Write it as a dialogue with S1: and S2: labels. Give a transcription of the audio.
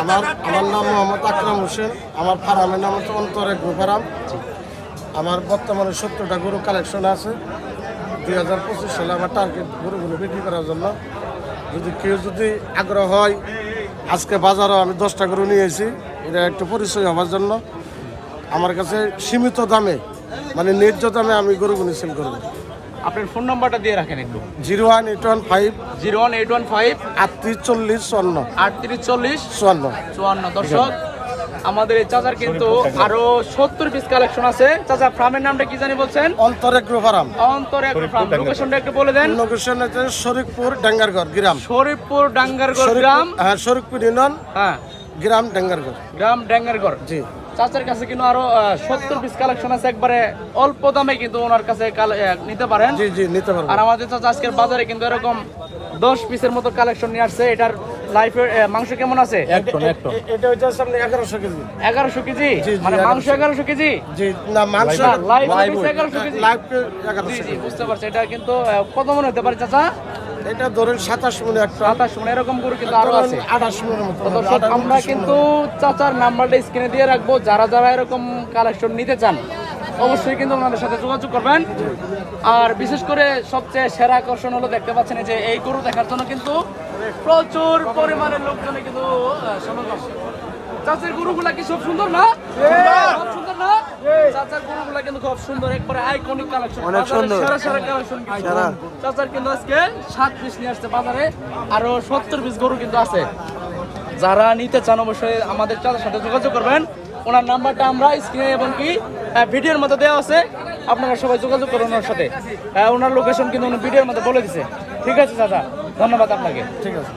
S1: আমার আমার নাম মোহাম্মদ আকরাম হোসেন। আমার ফার্মের নাম হচ্ছে অন্তরে গরু ফার্ম। আমার বর্তমানে সত্তরটা গরু কালেকশন আছে। দুই হাজার পঁচিশ সালে আমার টার্গেট গরুগুলো বিক্রি করার জন্য। যদি কেউ যদি আগ্রহ হয় আজকে বাজারও আমি দশটা গরু নিয়েছি এটা একটু পরিচয় হওয়ার জন্য। আমার কাছে সীমিত দামে মানে ন্যায্য দামে আমি গরুগুলো সেল করব।
S2: আপনার ফোন নাম্বারটা দিয়ে রাখেন একটু।
S1: Zero one eight one five
S2: zero one eight one five
S1: আটত্রিশ চল্লিশ চুয়ান্ন।
S2: আটত্রিশ চল্লিশ
S1: চুয়ান্ন।
S2: চুয়ান্ন। দর্শক আমাদের এই চাচার কিন্তু আরও সত্তর পিস কালেকশন আছে। চাচা ফার্মের নামটা কি জানি বলছেন?
S1: অন্তরে গরু ফার্ম
S2: অন্তরে ফার্ম লোকেশনটা একটু বলে দেন।
S1: লোকেশন হচ্ছে শরীফপুর ডাঙ্গারগড় গ্রাম।
S2: শরীফপুর ডাঙ্গারগড় গ্রাম।
S1: হ্যাঁ শরীফপুর ইউনিয়ন
S2: হ্যাঁ।
S1: গ্রাম ডাঙ্গারগড়
S2: গ্রাম ডাঙ্গারগড়
S1: জি।
S2: চাচার কাছে কিন্তু আরও সত্তর পিস কালেকশন আছে একবারে অল্প দামে কিন্তু ওনার কাছে নিতে পারেন।
S1: জি জি নিতে পারব।
S2: আর আমাদের চাচা আজকের বাজারে কিন্তু এরকম দশ পিসের মতো কালেকশন নিয়ে আসছে। এটার লাইফের মাংস কেমন আছে?
S1: এটা হচ্ছে সামনে কেজি।
S2: মানে মাংস এগারোশো। কেজি?
S1: জি না মাংস
S2: না, live 1100 কেজি।
S1: লাইভ
S2: জি জি বুঝতে পারছি। এটা কিন্তু কত মনে হতে পারে চাচা?
S1: এটা ধরেন সাতাশ মিনিট একটা।
S2: সাতাশ মনে এরকম করে কিন্তু আরও আছে।
S1: আঠাশ মিনিটের মতো
S2: আমরা কিন্তু চাচার নাম্বারটা স্ক্রিনে দিয়ে রাখব। যারা যারা এরকম কালেকশন নিতে চান অবশ্যই কিন্তু ওনাদের সাথে যোগাযোগ করবেন। আর বিশেষ করে সবচেয়ে সেরা আকর্ষণ হলো দেখতে পাচ্ছেন যে এই গরু দেখার জন্য কিন্তু প্রচুর পরিমাণে লোকজন কিন্তু সমাগম। চাচার গরুগুলা কি সব সুন্দর না? সব সুন্দর! না চাচার গরুগুলা কিন্তু খুব সুন্দর একবারে আইকনিক কালেকশন অনেক সুন্দর। সেরা সেরা কালেকশন চাচার কিন্তু আজকে পিস নিয়ে আসছে বাজারে। আরও সত্তর পিস গরু কিন্তু আছে। যারা নিতে চান অবশ্যই আমাদের চাচার সাথে যোগাযোগ করবেন। ওনার নাম্বারটা আমরা স্ক্রিনে এবং কি ভিডিওর মধ্যে দেওয়া আছে। আপনারা সবাই যোগাযোগ করুন ওনার সাথে। ওনার লোকেশন কিন্তু উনি ভিডিওর মধ্যে বলে দিছে। ঠিক আছে চাচা। ধন্যবাদ আপনাকে।
S1: ঠিক আছে।